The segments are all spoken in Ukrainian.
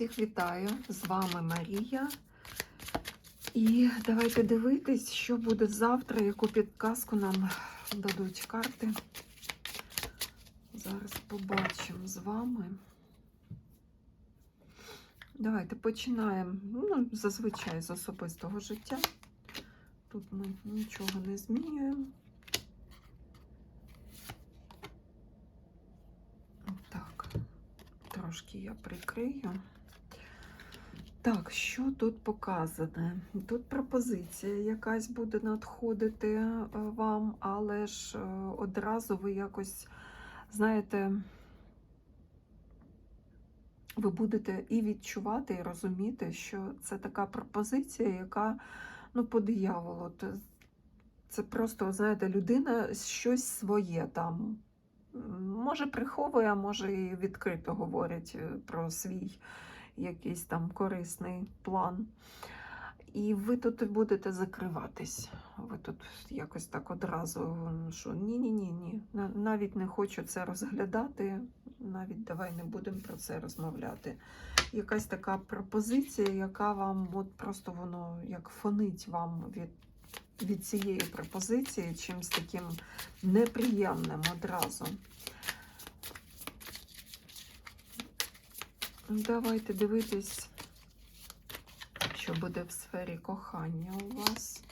Всіх вітаю! З вами Марія. І давайте дивитись, що буде завтра, яку підказку нам дадуть карти. Зараз побачимо з вами. Давайте починаємо. Ну, зазвичай з особистого життя. Тут ми нічого не змінюємо. Так, трошки я прикрию. Так, що тут показане? Тут пропозиція якась буде надходити е, вам, але ж е, одразу ви якось, знаєте, ви будете і відчувати, і розуміти, що це така пропозиція, яка, ну, по дияволу. Це просто, знаєте, людина щось своє там. Може, приховує, а може і відкрито говорять е, про свій якийсь там корисний план. І ви тут будете закриватись. Ви тут якось так одразу, що ні-ні-ні, ні. Навіть не хочу це розглядати, навіть давай не будемо про це розмовляти. Якась така пропозиція, яка вам от просто воно як фонить вам від, від цієї пропозиції, чимось таким неприємним одразу. Давайте дивитись, що буде в сфері кохання у вас.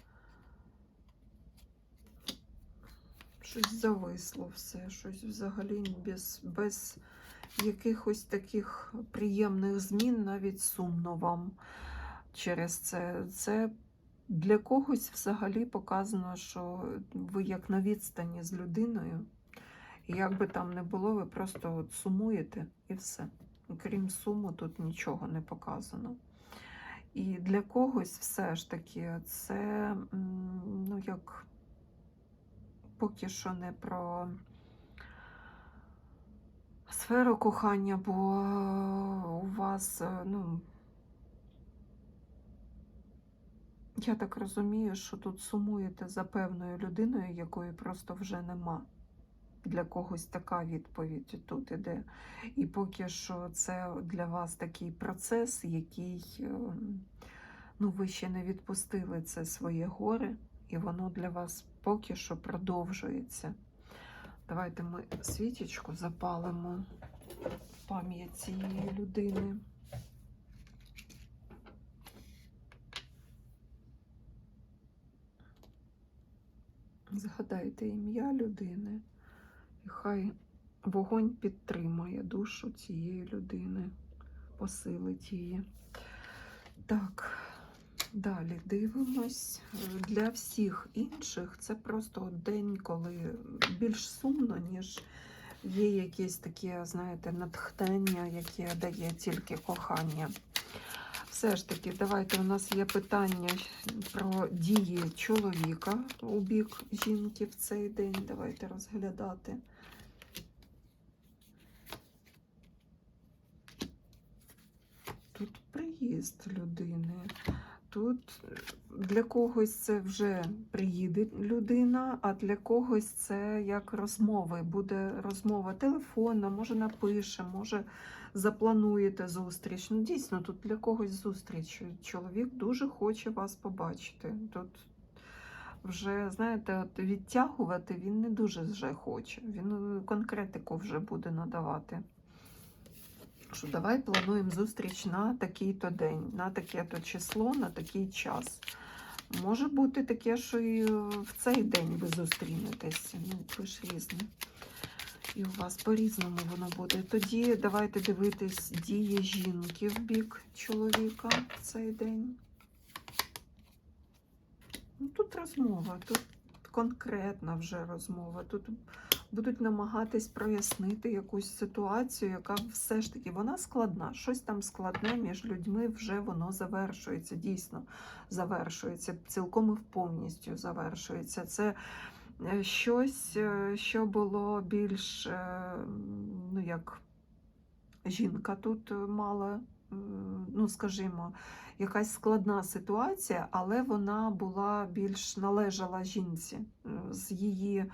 Щось зависло все, щось взагалі без, без якихось таких приємних змін, навіть сумно вам через це. Це для когось взагалі показано, що ви як на відстані з людиною. І як би там не було, ви просто от сумуєте і все. Крім суму, тут нічого не показано. І для когось все ж таки це, ну, як поки що не про сферу кохання, бо у вас, е, ну, я так розумію, що тут сумуєте за певною людиною, якої просто вже нема. Для когось така відповідь тут іде. І поки що це для вас такий процес, який ем, ну, ви ще не відпустили це своє горе, і воно для вас поки що продовжується. Давайте ми свічечку запалимо в пам'ять цієї людини. Згадайте ім'я людини. Хай вогонь підтримує душу цієї людини, посилить її. Так, далі дивимось. Для всіх інших це просто день, коли більш сумно, ніж є якесь таке, знаєте, натхнення, яке дає тільки кохання. Все ж таки, давайте у нас є питання про дії чоловіка у бік жінки в цей день. Давайте розглядати. Тут приїзд людини. Тут для когось це вже приїде людина, а для когось це як розмови. Буде розмова телефонна, може напише, може заплануєте зустріч. Ну, дійсно, тут для когось зустріч. Чоловік дуже хоче вас побачити. Тут вже, знаєте, от відтягувати він не дуже вже хоче. Він конкретику вже буде надавати. Що давай плануємо зустріч на такий-то день, на таке-то число, на такий час. Може бути таке, що і в цей день ви зустрінетесь. Ну, ви ж різні. І у вас по-різному воно буде. Тоді давайте дивитись дії жінки в бік чоловіка в цей день. Ну, тут розмова, тут конкретна вже розмова. Тут будуть намагатись прояснити якусь ситуацію, яка все ж таки вона складна. Щось там складне між людьми вже воно завершується, дійсно завершується, цілком і повністю завершується. Це щось, е, що було більш, е, ну як жінка тут мала, ну скажімо, якась складна ситуація, але вона була більш належала жінці. З її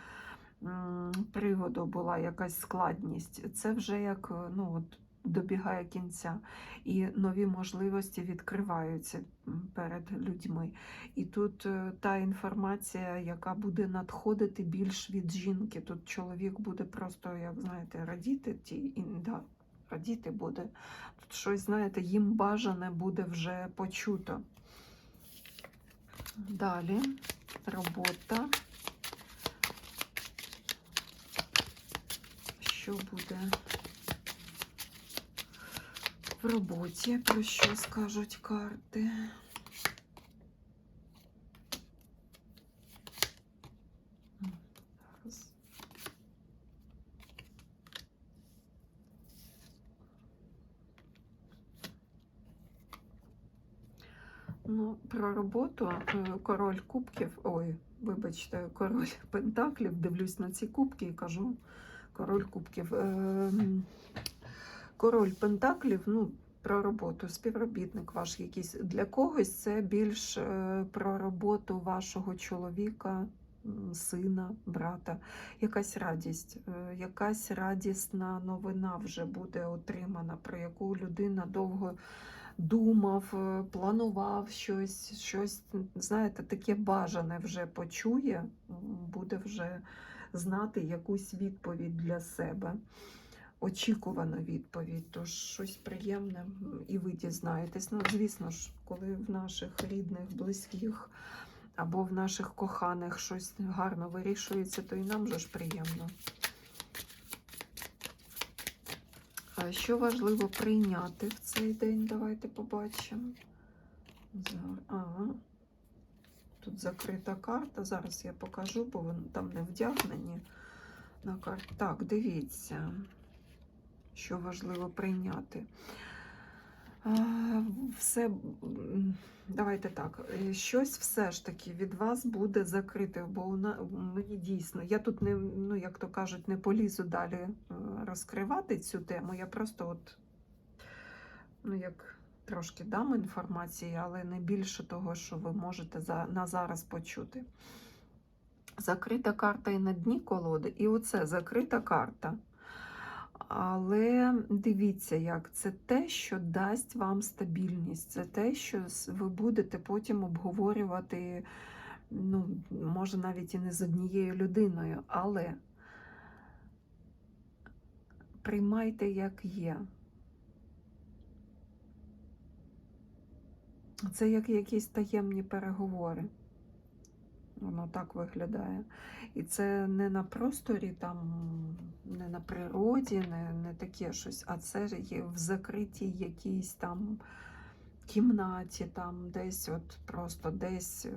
приводу була якась складність. Це вже як, е, ну от добігає кінця, і нові можливості відкриваються перед людьми. І тут е, та інформація, яка буде надходити більш від жінки. Тут чоловік буде просто, як знаєте, радіти ті, да, радіти буде. Тут щось, знаєте, їм бажане буде вже почуто. Далі робота. Що буде в роботі? Про що скажуть карти? Ну, про роботу е, король кубків, ой, вибачте, король пентаклів, дивлюсь на ці кубки і кажу король кубків. Король пентаклів, ну, про роботу, співробітник ваш якийсь. Для когось це більш е, про роботу вашого чоловіка, сина, брата. Якась радість, е, якась радісна новина вже буде отримана, про яку людина довго думав, е, планував щось, щось, знаєте, таке бажане вже почує, буде вже знати якусь відповідь для себе. Очікувану відповідь, тож щось приємне і ви дізнаєтесь. Ну, звісно ж, коли в наших рідних, близьких або в наших коханих щось гарно вирішується, то і нам же ж приємно. Що важливо прийняти в цей день? Давайте побачимо. Ага. Тут закрита карта. Зараз я покажу, бо вони там не вдягнені на карту. Так, дивіться, що важливо прийняти. Все, давайте так, е, щось все ж таки від вас буде закрите, бо мені дійсно, я тут не, ну як то кажуть, не полізу далі е, розкривати цю тему. Я просто от, ну як трошки дам інформації, але не більше того, що ви можете за, на зараз почути. Закрита карта і на дні колоди, і оце закрита карта. Але дивіться, як це те, що дасть вам стабільність, це те, що ви будете потім обговорювати, ну, може, навіть і не з однією людиною, але приймайте, як є. Це як якісь таємні переговори. Воно так виглядає. І це не на просторі, там, не на природі, не, не таке щось, а це є в закритій якійсь там кімнаті, там десь от просто десь е,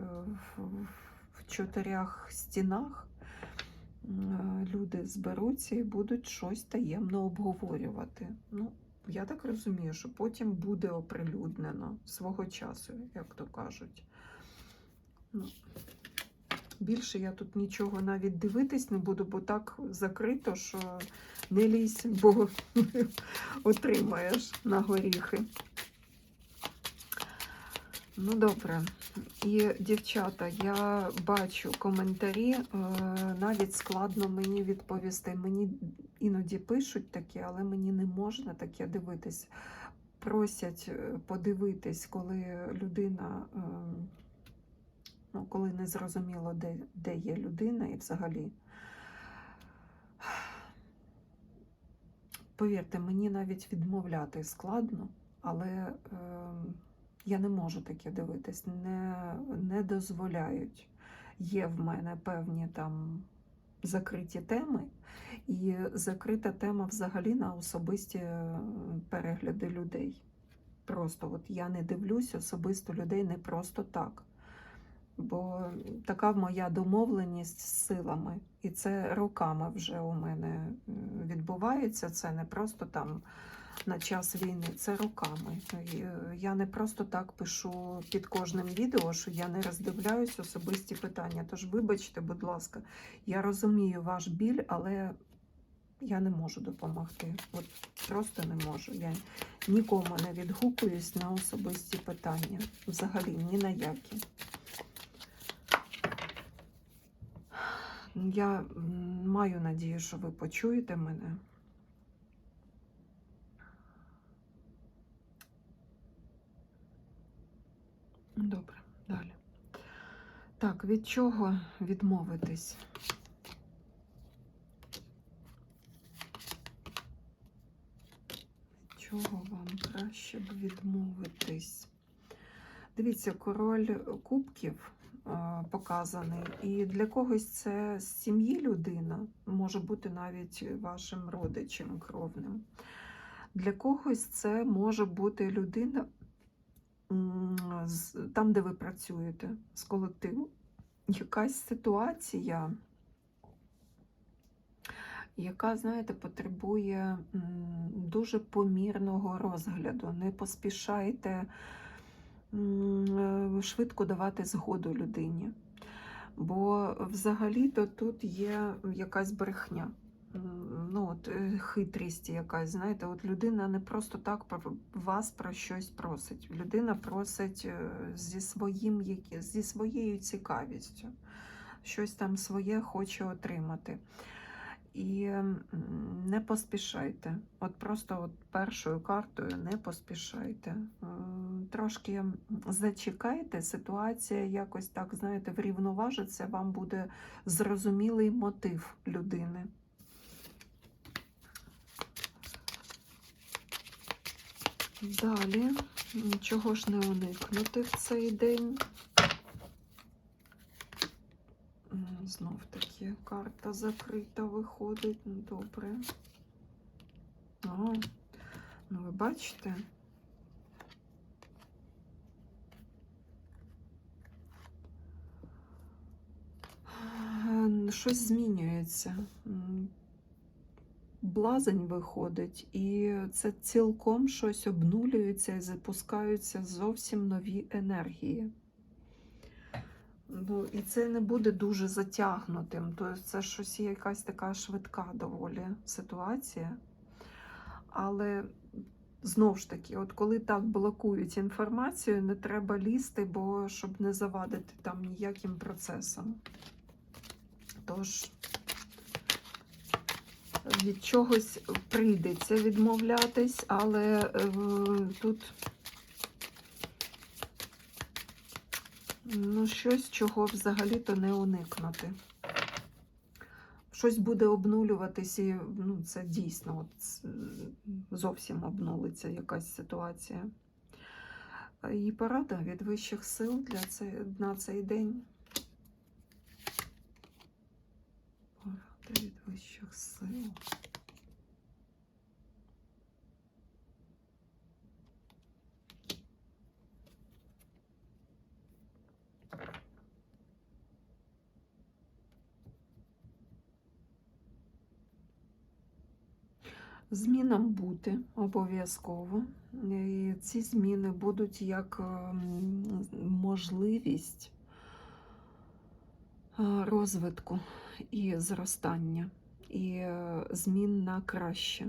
в, в чотирьох стінах е, люди зберуться і будуть щось таємно обговорювати. Ну, я так розумію, що потім буде оприлюднено свого часу, як то кажуть. Ну, Більше я тут нічого навіть дивитись не буду, бо так закрито, що не лізь, бо отримаєш на горіхи. Ну, добре. І, дівчата, я бачу коментарі, е, навіть складно мені відповісти. Мені іноді пишуть таке, але мені не можна таке дивитись. Просять е, подивитись, коли людина. Ну, коли не зрозуміло, де, де є людина і взагалі. Повірте, мені навіть відмовляти складно, але е, я не можу таке дивитись, не, не дозволяють. Є в мене певні там закриті теми, і закрита тема взагалі на особисті е, перегляди людей. Просто от я не дивлюсь особисто людей не просто так. Бо така моя домовленість з силами, і це роками вже у мене відбувається. Це не просто там на час війни, це роками. Е, Я не просто так пишу під кожним відео, що я не роздивляюсь особисті питання. Тож, вибачте, будь ласка, я розумію ваш біль, але я не можу допомогти. От просто не можу. Я нікому не відгукуюсь на особисті питання. Взагалі ні на які. Я маю надію, що ви почуєте мене. Добре, далі. Так, від чого відмовитись? Від чого вам краще б відмовитись? Дивіться, король кубків показаний, і для когось це з сім'ї людина, може бути навіть вашим родичем кровним. Для когось це може бути людина там, де ви працюєте, з колективу. Якась ситуація, яка, знаєте, потребує дуже помірного розгляду. Не поспішайте швидко давати згоду людині. Бо взагалі-то тут є якась брехня. Ну, от, е, хитрість якась, знаєте, от людина не просто так вас про щось просить. Людина просить е, зі, своїм, зі своєю цікавістю. Щось там своє хоче отримати. І не поспішайте. От просто от першою картою не поспішайте. Трошки зачекайте, ситуація якось так, знаєте, врівноважиться, вам буде зрозумілий мотив людини. Далі, нічого ж не уникнути в цей день. Знов таки карта закрита виходить. Ну, Добре. А, ну ви бачите? Щось змінюється. Блазень виходить, і це цілком щось обнулюється і запускаються зовсім нові енергії. Ну, і це не буде дуже затягнутим. Тобто це щось є якась така швидка доволі ситуація. Але знову ж таки, от коли так блокують інформацію, не треба лізти, бо щоб не завадити там ніяким процесом. Тож від чогось прийдеться відмовлятись, але е, тут ну, щось, чого взагалі-то не уникнути. Щось буде обнулюватись, і ну, це дійсно от, зовсім обнулиться якась ситуація. І порада від вищих сил для цей, на цей день. Порада від вищих сил. Змінам бути обов'язково. І ці зміни будуть як ем, можливість е, розвитку і зростання, і е, змін на краще.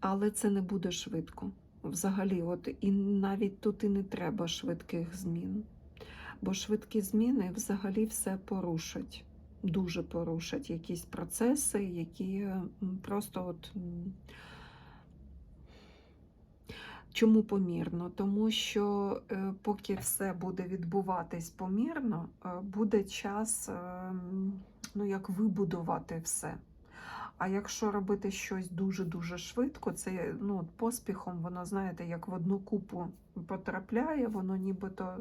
Але це не буде швидко. Взагалі, от і навіть тут і не треба швидких змін. Бо швидкі зміни взагалі все порушать дуже порушать якісь процеси, які просто от. Чому помірно? Тому що е, поки все буде відбуватись помірно, е, буде час е, ну, як вибудувати все. А якщо робити щось дуже-дуже швидко, це ну, поспіхом, воно, знаєте, як в одну купу потрапляє, воно нібито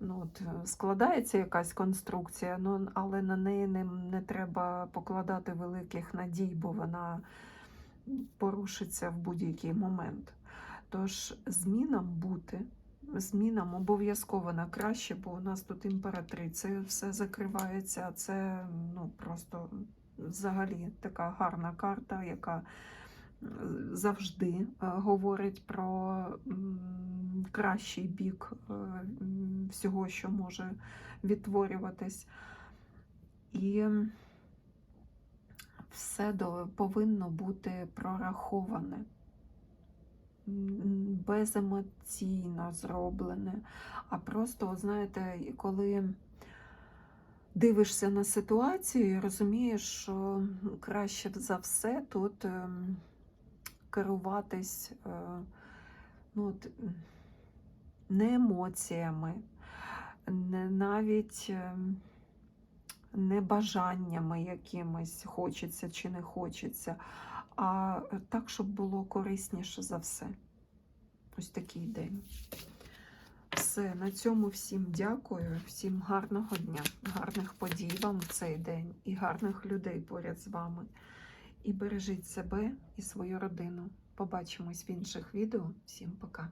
ну, от, е, складається якась конструкція, ну, але на неї не, не треба покладати великих надій, бо вона порушиться в будь-який момент. Тож змінам бути, змінам обов'язково на краще, бо у нас тут імператрицею все закривається. а Це ну, просто взагалі така гарна карта, яка завжди е, говорить про кращий бік е, всього, що може відтворюватись. І все повинно бути прораховане, беземоційно зроблене. А просто, знаєте, коли дивишся на ситуацію і розумієш, що краще за все тут ем, керуватись е, ну, от, не емоціями, не навіть ем, не бажаннями якимись хочеться чи не хочеться, а так, щоб було корисніше за все. Ось такий день. Все, на цьому всім дякую, всім гарного дня, гарних подій вам в цей день і гарних людей поряд з вами. І бережіть себе і свою родину. Побачимось в інших відео. Всім пока.